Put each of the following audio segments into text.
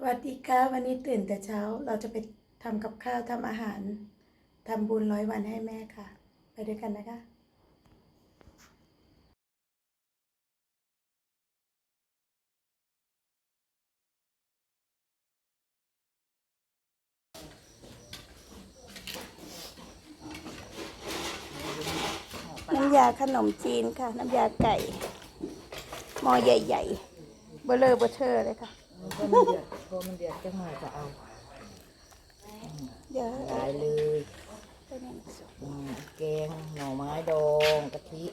สวัสดีค่ะวันนี้ตื่นแต่เช้าเราจะไปทำกับข้าวทำอาหารทำบุญร้อยวันให้แม่ค่ะ ไปด้วยกันนะคะ น้ำยาขนมจีนค่ะ น้ำยาไก่หม้อใหญ่ ๆ เบลเลอร์เบอร์เทอร์เลยค่ะ พอมันเดือดพอมันเดือดจังหน่อยก็เอาเดี๋ยวได้เลยไปนั่งสดอืมแกงหน่อไม้ดองกะทิ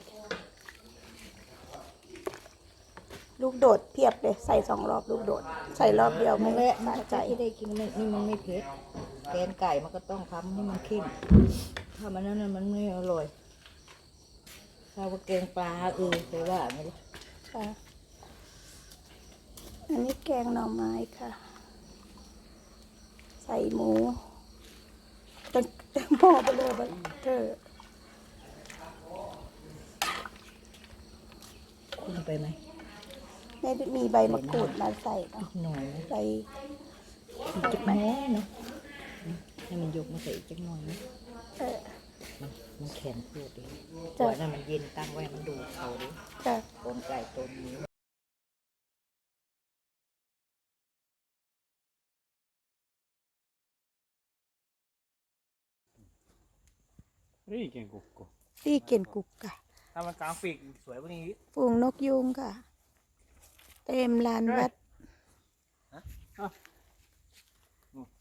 ลูกโดดเพียบเลยใส่สองรอบลูกโดด ใส่รอบเดียวไม่นั่นแหละสะใจที่ได้กินไม่นี่มันไม่เผ็ดแกงไก่มันก็ต้องทำให้มันเข้มถ้ามันนั้นน่ะมันไม่อร่อยถ้าว่าแกงปลาเออไปว่าไงล่ะค่ะ อันนี้แกงหน่อไม้ค่ะ ใส่หมูเป็นหม้อเบลเลอร์เบอร์เทอร์คุณไปไหมไม่ได้มีใบมะกรูดมาใส่เนาะหน่อยไหมใส่อีกจักหน้อยนะให้มันยกมาใส่อีกจักหน่อยนะเออมันมันแข็งพูดดิจ้ะก่อนนั้นมันเย็นตั้งไว้มันดูดเขาดิจ้ะ ต้นไก่ต้นนี้ นี่เก่งกุกกุตีเก่นกุกค่ะถ้ามันกลางปีกสวยกว่านี้ ฝูงนกยุงค่ะ เต็มลานวัด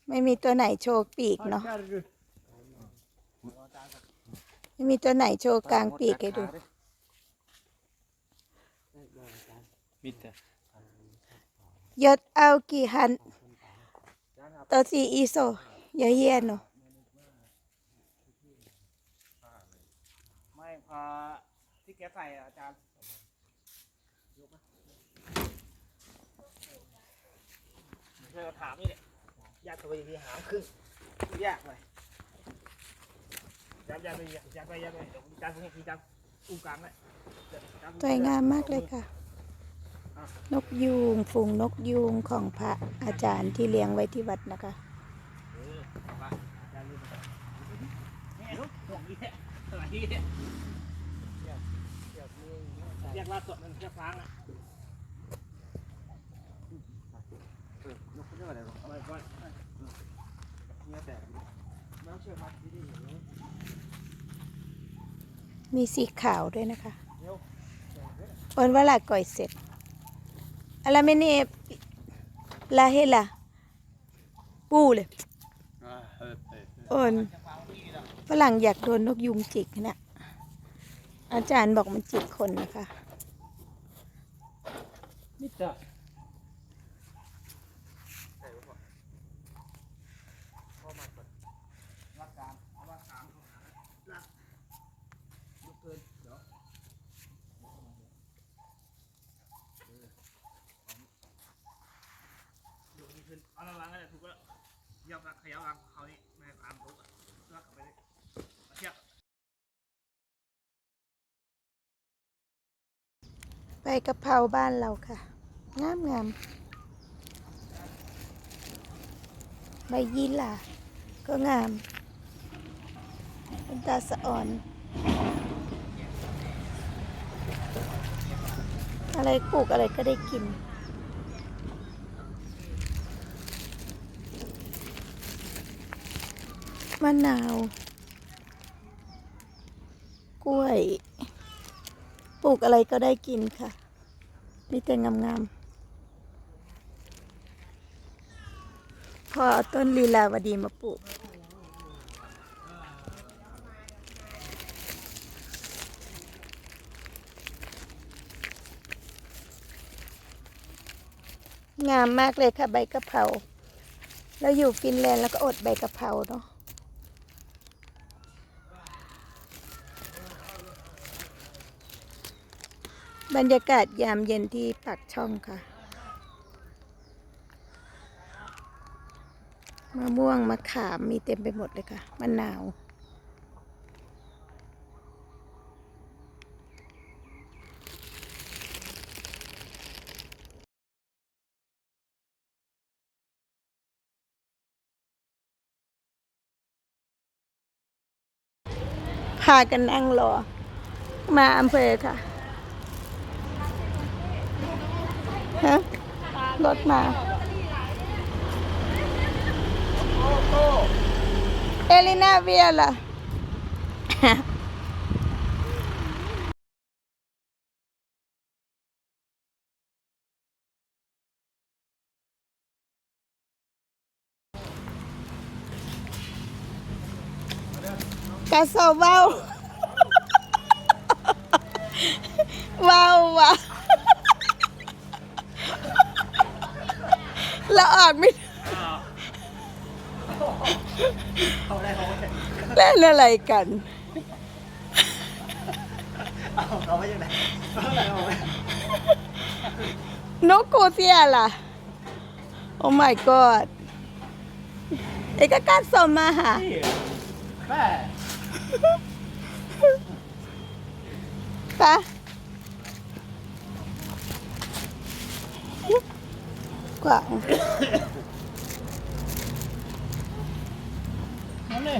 ไม่มีตัวไหนโชว์ปีกเนาะ ไม่มีตัวไหนโชว์กลางปีกให้ดูมิดแต่ยศเอากี่หันตัวสีอีโซอย่าเฮียนเนาะ ไม่พอที่แกใส่อะอาจารย์ยกมาเธอถามนี่แหละยากตัวดีหามครึ่งยากเลยยับยับไปยับไปยับไปเดี๋ยวผมจับพวกนี้จับอุ้งกลางเลยเดี๋ยวจับสวยงามมากเลยค่ะ นกยูงฝูงนกยูงของพระอาจารย์ที่เลี้ยงไว้ที่วัดนะคะ เออไปยับเลยนี่ลูกห่วงนี่แหละสวัสดีเนี่ย เรียกว่าสดมันจะฟังอะเออยกขึ้นได้ไหมเอาไปก่อนเนี่ยแต่ไม่ต้องเชื่อพัดที่นี่อย่างนี้มีสีขาวด้วยนะคะวันว่าละก่อยเสร็จอะไรไม่นี่ลาเฮล่ะปูเลยโอนฝรั่งอยากโดนนกยุงจิกเนี่ย อาจารย์บอกมันจิกคนนะคะนิดเดียวรักการเอารักการรักยกเกินเดี๋ยวยกขึ้นเอาละลังก็ได้ถูกแล้วยับขยับอังเขานี่ไม่อังถูกไปเลยเทียบ ใบกะเพราบ้านเราค่ะ งามงามใบยีหร่าก็งาม เป็นตาสะอ่อน อะไรปลูกอะไรก็ได้กินมะนาว กล้วย กอะไรก็ได้กินค่ะมีแต่งามๆพอเอต้นลีลาวดีมาปลูก งามมากเลยค่ะใบกะเพรา เราอยู่ฟินแลนด์แล้วก็อดใบกะเพราเนาะ บรรยากาศยามเย็นที่ปากช่องค่ะ มะม่วงมะขามมีเต็มไปหมดเลยค่ะมะนาว พากันนั่งรอ มาอำเภอค่ะ รถมา เอลินาเวียล่ะกะโซเว้าเว้าว่ะ แล้วออกไม่เอาได้เขาไม่เล่นอะไรกันเอาเขาไม่ยังไงเอาอะไรเอาไว้นกโกเซียล่ะ โอ้ my god เอกการสมมาหานี่แม่ปะกว่างนั่นเลย